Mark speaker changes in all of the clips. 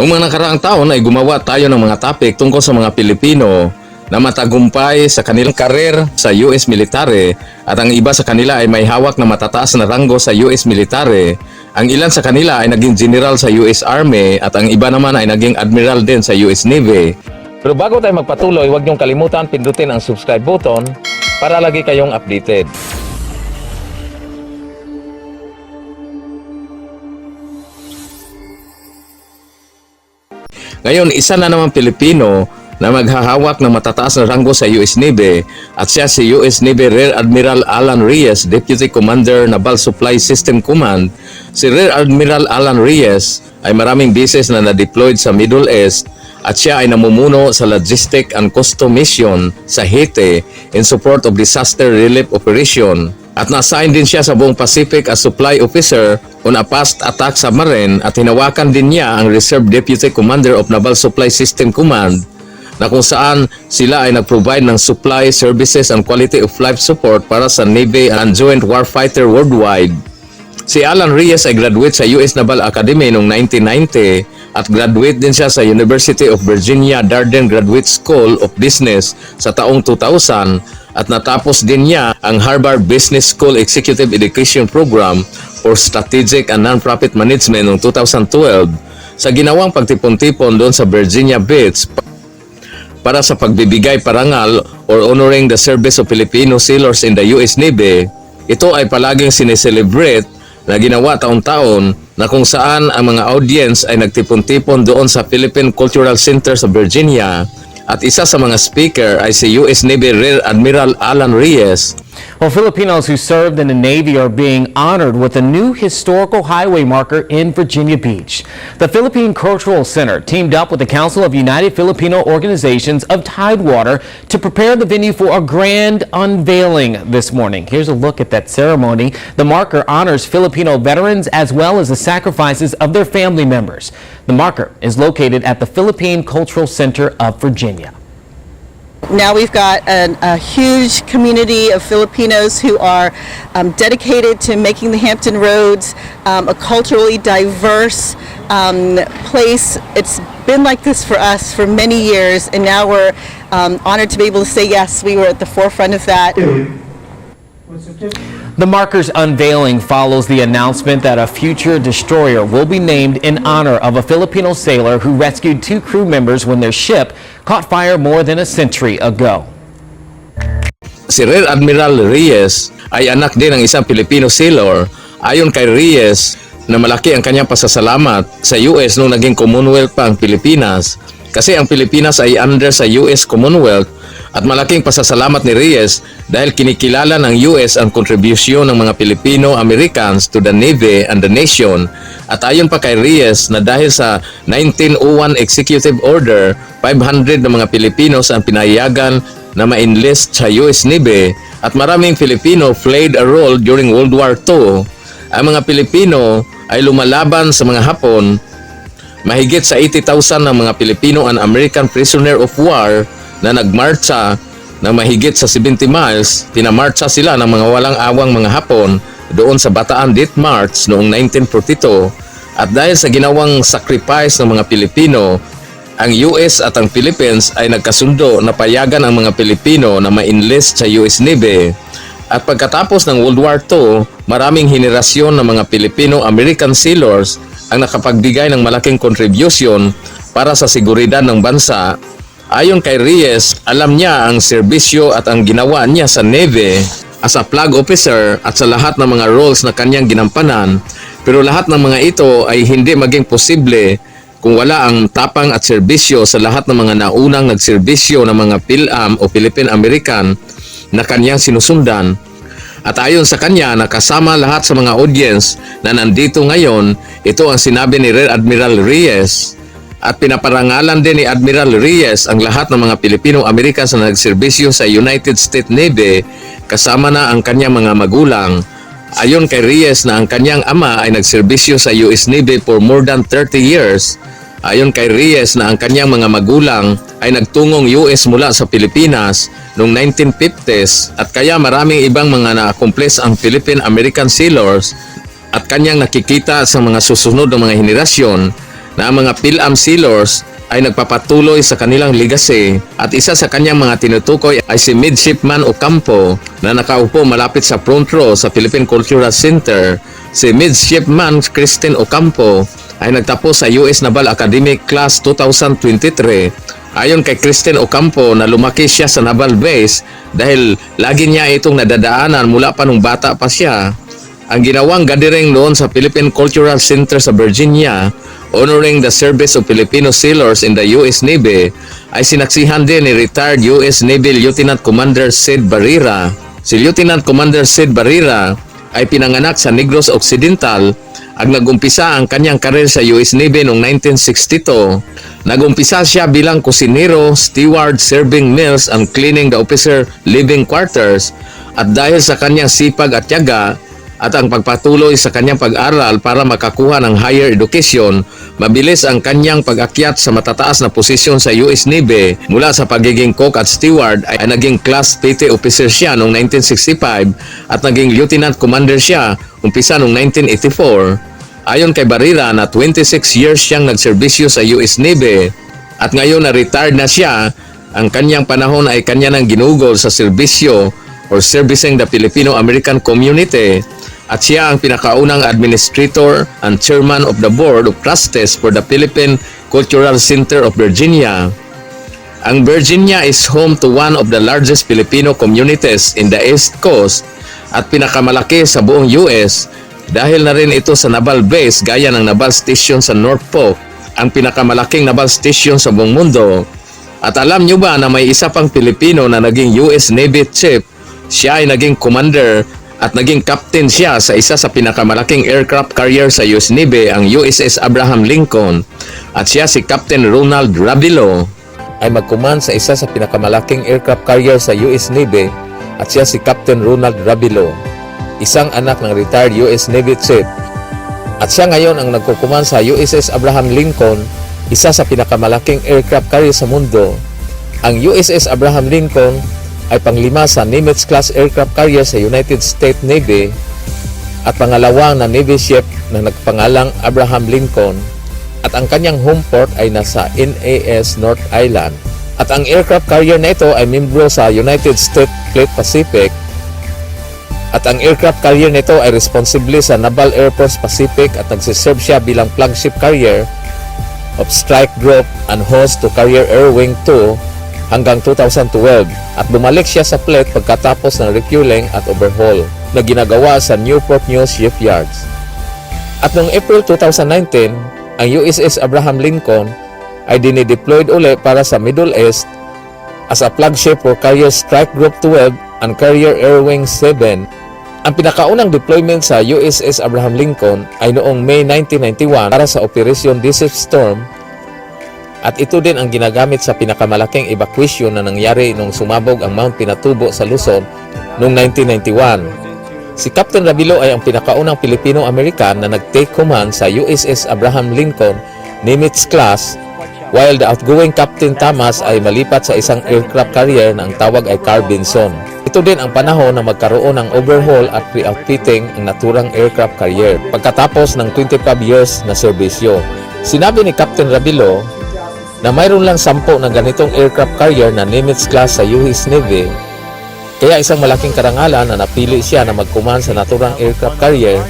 Speaker 1: Noong mga nakaraang taon ay gumawa tayo ng mga topic tungkol sa mga Pilipino na matagumpay sa kanilang karir sa US military at ang iba sa kanila ay may hawak na matataas na ranggo sa US military. Ang ilan sa kanila ay naging general sa US Army at ang iba naman ay naging admiral din sa US Navy. Pero bago tayo magpatuloy, huwag niyong kalimutan pindutin ang subscribe button para lagi kayong updated. Ngayon, isa na naman Pilipino na maghahawak ng matataas na ranggo sa US Navy at siya si US Navy Rear Admiral Alan Reyes, Deputy Commander Naval Supply System Command. Si Rear Admiral Alan Reyes ay maraming beses na na-deployed sa Middle East at siya ay namumuno sa Logistic and Custom Mission sa Haiti in support of disaster relief operation. At na-assign din siya sa buong Pacific as supply officer on a past attack submarine at hinawakan din niya ang Reserve Deputy Commander of Naval Supply System Command na kung saan sila ay nag-provide ng supply, services, and quality of life support para sa Navy and Joint Warfighter worldwide. Si Alan Reyes ay graduate sa US Naval Academy noong 1990 at graduate din siya sa University of Virginia Darden Graduate School of Business sa taong 2000 at natapos din niya ang Harvard Business School Executive Education Program for Strategic and Non-Profit Management noong 2012 sa ginawang pagtipon-tipon doon sa Virginia Beach para sa pagbibigay parangal or honoring the service of Filipino sailors in the US Navy. Ito ay palaging sineselebrate na ginawa taon-taon na kung saan ang mga audience ay nagtipon-tipon doon sa Philippine Cultural Center sa Virginia at isa sa mga speaker ay si US Navy Rear Admiral Alan Reyes
Speaker 2: Well, Filipinos who served in the Navy are being honored with a new historical highway marker in Virginia Beach. The Philippine Cultural Center teamed up with the Council of United Filipino Organizations of Tidewater to prepare the venue for a grand unveiling this morning. Here's a look at that ceremony. The marker honors Filipino veterans as well as the sacrifices of their family members. The marker is located at the Philippine Cultural Center of Virginia.
Speaker 3: Now we've got an, a huge community of Filipinos who are um, dedicated to making the Hampton Roads um, a culturally diverse um, place. It's been like this for us for many years, and now we're um, honored to be able to say yes, we were at the forefront of that.
Speaker 2: The marker's unveiling follows the announcement that a future destroyer will be named in honor of a Filipino sailor who rescued two crew members when their ship caught fire more than a century ago.
Speaker 1: Si Rear Admiral Reyes ay anak din ng isang Filipino sailor. Ayon kay Reyes, na malaki ang kanyang pasasalamat sa US nung naging Commonwealth pa ang Pilipinas. Kasi ang Pilipinas ay under sa US Commonwealth at malaking pasasalamat ni Reyes dahil kinikilala ng US ang kontribusyon ng mga Filipino-Americans to the Navy and the nation. At ayon pa kay Reyes na dahil sa 1901 Executive Order, 500 na mga Pilipinos ang pinayagan na ma-enlist sa US Navy at maraming Filipino played a role during World War II. Ang mga Pilipino ay lumalaban sa mga Hapon. Mahigit sa 80,000 ng mga Pilipino and American prisoner of war na nagmarcha ng mahigit sa 70 miles, pinamarcha sila ng mga walang awang mga Hapon doon sa Bataan Date March noong 1942 at dahil sa ginawang sacrifice ng mga Pilipino, ang US at ang Philippines ay nagkasundo na payagan ang mga Pilipino na ma-enlist sa US Navy. At pagkatapos ng World War II, maraming henerasyon ng mga Filipino-American sailors ang nakapagbigay ng malaking contribution para sa seguridad ng bansa Ayon kay Reyes, alam niya ang serbisyo at ang ginawa niya sa Navy as a flag officer at sa lahat ng mga roles na kanyang ginampanan. Pero lahat ng mga ito ay hindi maging posible kung wala ang tapang at serbisyo sa lahat ng mga naunang nagserbisyo ng mga PhilAm o Philippine American na kanyang sinusundan. At ayon sa kanya, nakasama lahat sa mga audience na nandito ngayon, ito ang sinabi ni Rear Admiral Reyes at pinaparangalan din ni Admiral Reyes ang lahat ng mga Pilipino-Americans na nagserbisyo sa United States Navy kasama na ang kanyang mga magulang. Ayon kay Reyes na ang kanyang ama ay nagserbisyo sa US Navy for more than 30 years. Ayon kay Reyes na ang kanyang mga magulang ay nagtungong US mula sa Pilipinas noong 1950s at kaya maraming ibang mga na-accomplish ang Philippine-American sailors at kanyang nakikita sa mga susunod ng mga henerasyon na ang mga Pilam Sealors ay nagpapatuloy sa kanilang legacy at isa sa kanyang mga tinutukoy ay si Midshipman Ocampo na nakaupo malapit sa front row sa Philippine Cultural Center. Si Midshipman Christine Ocampo ay nagtapos sa US Naval Academic Class 2023 Ayon kay Christine Ocampo na lumaki siya sa naval base dahil lagi niya itong nadadaanan mula pa nung bata pa siya. Ang ginawang gathering noon sa Philippine Cultural Center sa Virginia honoring the service of Filipino sailors in the US Navy ay sinaksihan din ni retired US Navy Lieutenant Commander Sid Barrera. Si Lieutenant Commander Sid Barrera ay pinanganak sa Negros Occidental ang nagumpisa ang kanyang karir sa US Navy noong 1962. Nagumpisa siya bilang kusinero, steward, serving meals and cleaning the officer living quarters at dahil sa kanyang sipag at tiyaga at ang pagpatuloy sa kanyang pag-aral para makakuha ng higher education, mabilis ang kanyang pag-akyat sa matataas na posisyon sa US Navy mula sa pagiging cook at steward ay naging class PT officer siya noong 1965 at naging lieutenant commander siya umpisa noong 1984. Ayon kay Barrera na 26 years siyang nagserbisyo sa US Navy at ngayon na retired na siya, ang kanyang panahon ay kanya nang ginugol sa serbisyo or servicing the Filipino-American community at siya ang pinakaunang administrator and chairman of the board of trustees for the Philippine Cultural Center of Virginia. Ang Virginia is home to one of the largest Filipino communities in the East Coast at pinakamalaki sa buong US dahil na rin ito sa naval base gaya ng naval station sa North Fork, ang pinakamalaking naval station sa buong mundo. At alam nyo ba na may isa pang Pilipino na naging US Navy chief? Siya ay naging commander at naging captain siya sa isa sa pinakamalaking aircraft carrier sa US Navy, ang USS Abraham Lincoln. At siya si Captain Ronald Ravilo ay magkuman sa isa sa pinakamalaking aircraft carrier sa US Navy at siya si Captain Ronald Ravilo, isang anak ng retired US Navy chief. At siya ngayon ang nagkukuman sa USS Abraham Lincoln, isa sa pinakamalaking aircraft carrier sa mundo. Ang USS Abraham Lincoln ay panglima sa Nimitz-class aircraft carrier sa United States Navy at pangalawang na Navy ship na nagpangalang Abraham Lincoln at ang kanyang home port ay nasa NAS North Island. At ang aircraft carrier na ito ay membro sa United States Fleet Pacific at ang aircraft carrier nito ay responsibly sa Naval Air Force Pacific at nagsiserve siya bilang flagship carrier of Strike Group and host to Carrier Air Wing 2 hanggang 2012 at bumalik siya sa fleet pagkatapos ng refueling at overhaul na ginagawa sa Newport News Shipyards. At noong April 2019, ang USS Abraham Lincoln ay dinideployed uli para sa Middle East as a flagship for Carrier Strike Group 12 and Carrier Air Wing 7. Ang pinakaunang deployment sa USS Abraham Lincoln ay noong May 1991 para sa Operation Desert Storm at ito din ang ginagamit sa pinakamalaking evacuation na nangyari nung sumabog ang Mount Pinatubo sa Luzon noong 1991. Si Captain Rabilo ay ang pinakaunang Pilipino-American na nag-take command sa USS Abraham Lincoln Nimitz class while the outgoing Captain Thomas ay malipat sa isang aircraft carrier na ang tawag ay Carl Vinson. Ito din ang panahon na magkaroon ng overhaul at re-outfitting ang naturang aircraft carrier pagkatapos ng 25 years na serbisyo. Sinabi ni Captain Rabilo na mayroon lang sampo ng ganitong aircraft carrier na Nimitz class sa US Navy kaya isang malaking karangalan na napili siya na magkuman sa naturang aircraft carrier.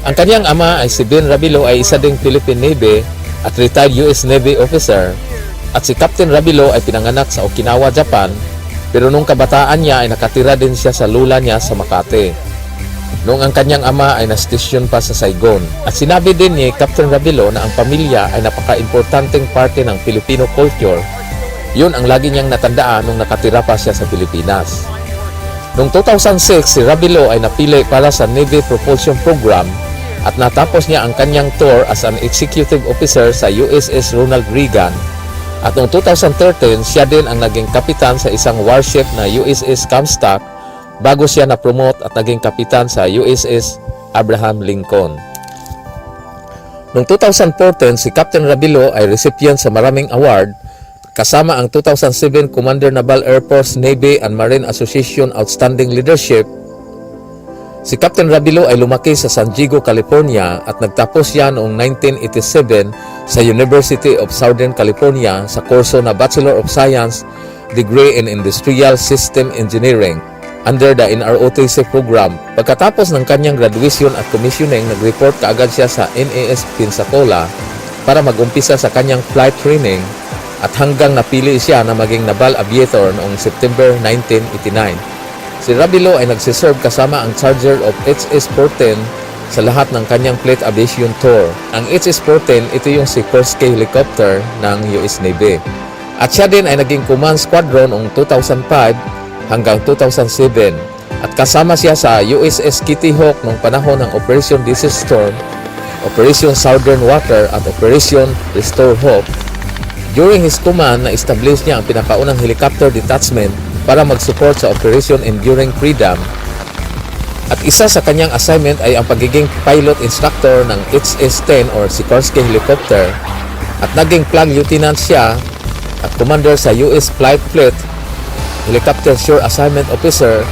Speaker 1: Ang kanyang ama ay si Ben Rabilo ay isa ding Philippine Navy at retired US Navy officer at si Captain Rabilo ay pinanganak sa Okinawa, Japan pero nung kabataan niya ay nakatira din siya sa lula niya sa Makati. Noong ang kanyang ama ay nastasyon pa sa Saigon. At sinabi din ni Captain Rabilo na ang pamilya ay napaka-importanteng parte ng Filipino culture. Yun ang lagi niyang natandaan nung nakatira pa siya sa Pilipinas. Noong 2006, si Rabilo ay napili para sa Navy Propulsion Program at natapos niya ang kanyang tour as an executive officer sa USS Ronald Reagan. At noong 2013, siya din ang naging kapitan sa isang warship na USS Comstock bago siya na-promote at naging kapitan sa USS Abraham Lincoln. Noong 2014, si Captain Rabilo ay recipient sa maraming award kasama ang 2007 Commander Naval Air Force Navy and Marine Association Outstanding Leadership Si Captain Rabilo ay lumaki sa San Diego, California at nagtapos siya noong 1987 sa University of Southern California sa kurso na Bachelor of Science degree in Industrial System Engineering under the NROTC program. Pagkatapos ng kanyang graduation at commissioning, nag-report kaagad siya sa NAS Pensacola para mag-umpisa sa kanyang flight training at hanggang napili siya na maging naval aviator noong September 1989. Si Rabilo ay nagsiserve kasama ang charger of HS-14 sa lahat ng kanyang fleet aviation tour. Ang HS-14, ito yung Sikorsky helicopter ng US Navy. At siya din ay naging command squadron noong 2005 hanggang 2007. At kasama siya sa USS Kitty Hawk noong panahon ng Operation Desert Storm, Operation Southern Water at Operation Restore Hope During his command, na-establish niya ang pinakaunang helicopter detachment para mag-support sa Operation Enduring Freedom. At isa sa kanyang assignment ay ang pagiging pilot instructor ng HS-10 or Sikorsky helicopter. At naging flag lieutenant siya at commander sa US Flight Fleet, Helicopter Shore Assignment Officer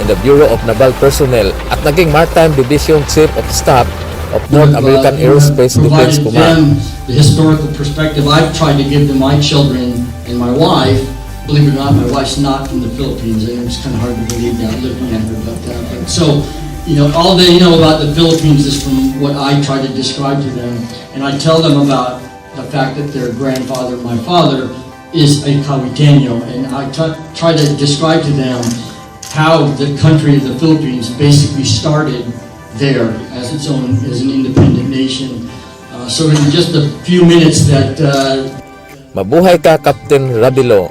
Speaker 1: in the Bureau of Naval Personnel at naging Maritime Division Chief of Staff of North
Speaker 4: uh,
Speaker 1: American
Speaker 4: have
Speaker 1: Aerospace Defense
Speaker 4: provided
Speaker 1: Command.
Speaker 4: them The historical perspective I've tried to give to my children and my wife. Believe it or not, my wife's not from the Philippines, and it's kind of hard to believe that looking at her, but, uh, but so, you know, all they know about the Philippines is from what I try to describe to them, and I tell them about the fact that their grandfather, my father, is a Caviteño, and I t- try to describe to them how the country of the Philippines basically started there as its own, as an independent nation. Uh, So in just a few minutes that uh,
Speaker 1: Mabuhay ka, Captain Rabilo.